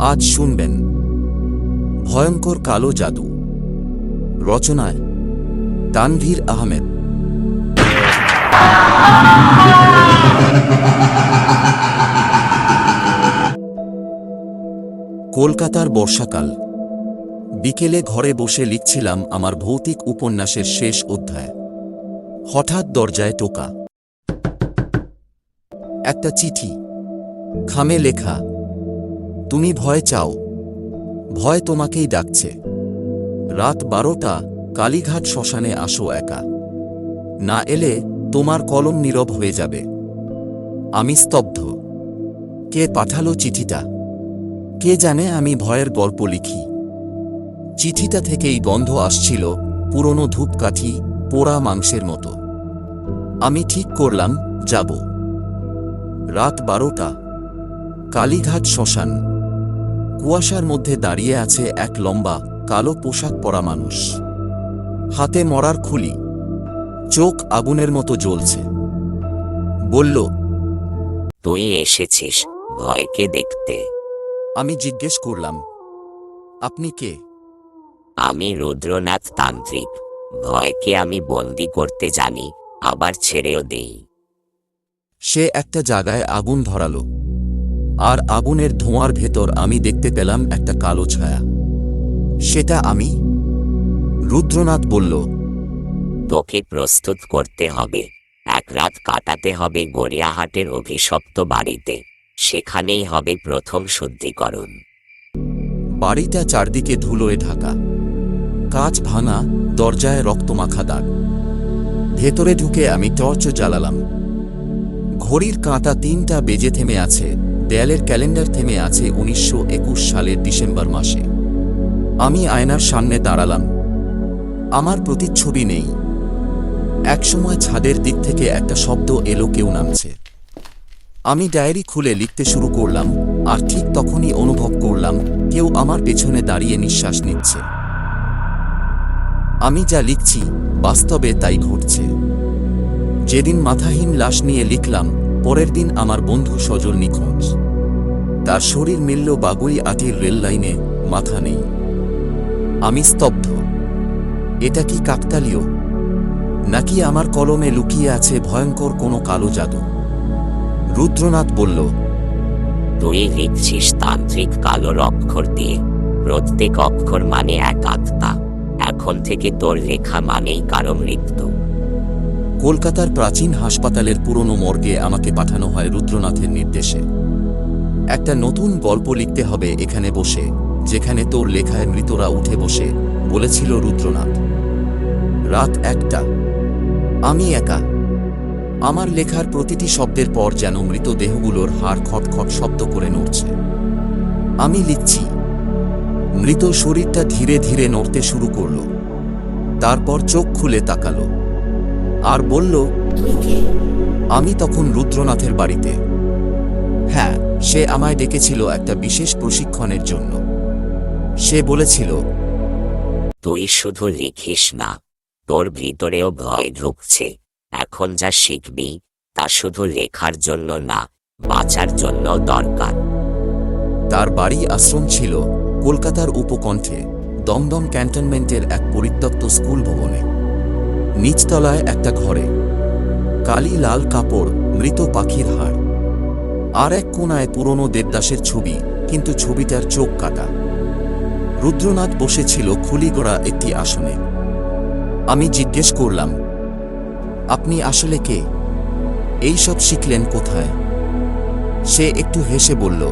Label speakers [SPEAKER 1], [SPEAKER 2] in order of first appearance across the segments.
[SPEAKER 1] আজ শুনবেন ভয়ঙ্কর কালো জাদু। রচনায় তানভীর আহমেদ। কলকাতার বর্ষাকাল। বিকেলে ঘরে বসে লিখছিলাম আমার ভৌতিক উপন্যাসের শেষ অধ্যায়। হঠাৎ দরজায় টোকা। একটা চিঠি। খামে লেখা তুমি ভয় চাও। ভয় তোমাকেই ডাকছে। রাত বারোটা, কালীঘাট শ্মশানে আসো একা। না এলে তোমার কলম নীরব হয়ে যাবে। আমি স্তব্ধ। কে পাঠালো চিঠিটা? কে জানে আমি ভয়ের গল্প লিখি? চিঠিটা থেকেই গন্ধ আসছিল পুরনো ধূপকাঠি, পোড়া মাংসের মতো। আমি ঠিক করলাম, যাব। রাত বারোটা, কালীঘাট শ্মশান। কুয়াশার মধ্যে দাঁড়িয়ে আছে এক লম্বা কালো পোশাক পরা মানুষ। হাতে মরার খুলি। চোখ আগুনের মতো জ্বলছে। বলল
[SPEAKER 2] তুই এসেছিস ভয়কে দেখতে।
[SPEAKER 1] আমি জিজ্ঞেস করলাম আপনি কে?
[SPEAKER 2] আমি রুদ্রনাথ তান্ত্রিক। ভয়কে আমি বন্দি করতে জানি আবার ছেড়েও দেই।
[SPEAKER 1] সে একটা জায়গায় আগুন ধরালো। আর আগুনের ধোঁয়ার ভেতর আমি দেখতে পেলাম একটা কালো ছায়া। সেটা আমি? রুদ্রনাথ বলল
[SPEAKER 2] তোকে প্রস্তুত করতে হবে। এক রাত কাটাতে হবে গড়িয়াহাটের অভিশপ্ত বাড়িতে। সেখানেই হবে প্রথম শুদ্ধিকরণ।
[SPEAKER 1] বাড়িটা চারদিকে ধুলোয় ঢাকা। কাঁচ ভাঙা দরজায় রক্তমাখা দাগ। ভেতরে ঢুকে আমি টর্চ জ্বালালাম। ঘড়ির কাঁটা তিনটা বেজে থেমে আছে। দেয়ালের ক্যালেন্ডার থেমে আছে উনিশশো একুশ সালের ডিসেম্বর মাসে। আমি আয়নার সামনে দাঁড়ালাম। আমার প্রতিচ্ছবি নেই। একসময় ছাদের দিক থেকে একটা শব্দ এলো কেউ নামছে। আমি ডায়েরি খুলে লিখতে শুরু করলাম, আর ঠিক তখনই অনুভব করলাম, কেউ আমার পেছনে দাঁড়িয়ে নিঃশ্বাস নিচ্ছে। আমি যা লিখছি, বাস্তবে তাই ঘটছে। যেদিন মাথাহীন লাশ নিয়ে লিখলাম, পরের দিন আমার বন্ধু সজল নিখোঁজ। তার শরীর মিলল বাগুই আটির রেল লাইনে মাথা নেই। আমি স্তব্ধ। এটা কি কাকতালীয়? নাকি আমার কলমে লুকিয়ে আছে ভয়ঙ্কর কোনো কালো জাদু? রুদ্রনাথ বলল
[SPEAKER 2] তুই লিখছিস তান্ত্রিক কালোর অক্ষর দিয়ে। প্রত্যেক অক্ষর মানে এক আত্মা। এখন থেকে তোর লেখা মানেই কারও মৃত্যু।
[SPEAKER 1] কলকাতার প্রাচীন হাসপাতালের পুরনো মর্গে আমাকে পাঠানো হয় রুদ্রনাথের নির্দেশে। একটা নতুন গল্প লিখতে হবে এখানে বসে যেখানে তোর লেখায় মৃতরা উঠে বসে বলেছিল রুদ্রনাথ। রাত একটা। আমি একা। আমার লেখার প্রতিটি শব্দের পর যেন মৃতদেহগুলোর হাড় খটখট শব্দ করে নড়ছে। আমি লিখছি মৃত শরীরটা ধীরে ধীরে নড়তে শুরু করল। তারপর চোখ খুলে তাকালো। আর বলল আমি তখন রুদ্রনাথের বাড়িতে। হ্যাঁ সে আমায় ডেকেছিল একটা বিশেষ প্রশিক্ষণের জন্য। সে বলেছিল
[SPEAKER 2] তুই শুধু লিখিস না তোর ভিতরেও ভয় ঢুকছে। এখন যা শিখবি তা শুধু লেখার জন্য না বাঁচার জন্য দরকার।
[SPEAKER 1] তার বাড়ি আশ্রম ছিল কলকাতার উপকণ্ঠে দমদম ক্যান্টনমেন্টের এক পরিত্যক্ত স্কুল ভবনে। নিচতলায় একটা ঘরে কালি লাল কাপড় মৃত পাখির হাড়। আর এক কোনায় পুরনো দেবদাসের ছবি কিন্তু ছবিটার চোখ কাটা। রুদ্রনাথ বসেছিল খুলিগড়া একটি আসনে। আমি জিজ্ঞেস করলাম আপনি আসলে কে? এইসব শিখলেন কোথায়? সে একটু হেসে বলল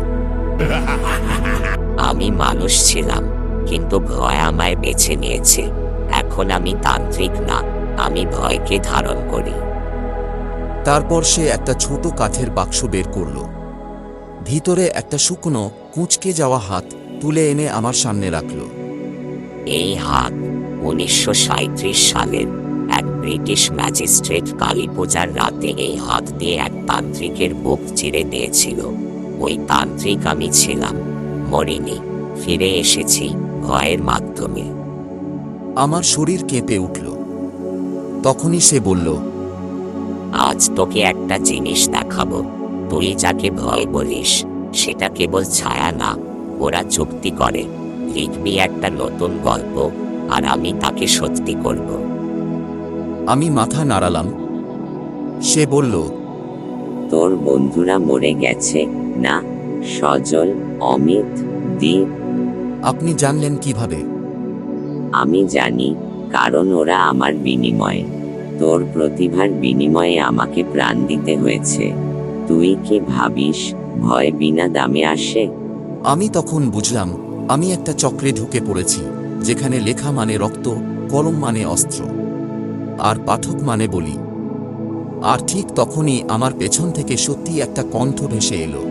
[SPEAKER 2] আমি মানুষ ছিলাম কিন্তু ভয় আমায় বেছে নিয়েছে। এখন আমি তান্ত্রিক না আমি ভয়কে ধারণ করি।
[SPEAKER 1] তারপর সে একটা ছোট কাঠের বাক্স বের করল। ভিতরে একটা শুকনো কুঁচকে যাওয়া হাত তুলে এনে আমার সামনে রাখল।
[SPEAKER 2] এই হাত উনিশশো সালের এক ব্রিটিশ ম্যাজিস্ট্রেট কালী পূজার রাতে এই হাত দিয়ে এক তান্ত্রিকের বুক চিরে দিয়েছিল। ওই তান্ত্রিক আমি ছিলাম মরিনি ফিরে এসেছি ভয়ের মাধ্যমে।
[SPEAKER 1] আমার শরীর কেঁপে উঠল। তখনই সে বলল
[SPEAKER 2] আজ তোকে একটা জিনিস দেখাবো। তুই যাকে ভয় বলিস সেটা কেবল ছায়া না ওরা চুক্তি করে। লিখবি একটা নতুন গল্প আর আমি তাকে সত্যি করব।
[SPEAKER 1] আমি মাথা নাড়ালাম। সে বলল
[SPEAKER 2] তোর বন্ধুরা মরে গেছে না? সজল অমিত দীপ।
[SPEAKER 1] আপনি জানলেন কীভাবে?
[SPEAKER 2] আমি জানি কারণ ওরা আমার বিনিময়ে। তোর প্রতিভার বিনিময়ে আমাকে প্রাণ দিতে হয়েছে। তুই কি ভাবিস ভয় বিনা দামে আসে?
[SPEAKER 1] আমি তখন বুঝলাম, আমি একটা চক্রে ঢুকে পড়েছি, যেখানে লেখা মানে রক্ত, কলম মানে অস্ত্র। আর পাঠক মানে বলি। আর ঠিক তখনই আমার পেছন থেকে সত্যি একটা কণ্ঠ ভেসে এলো।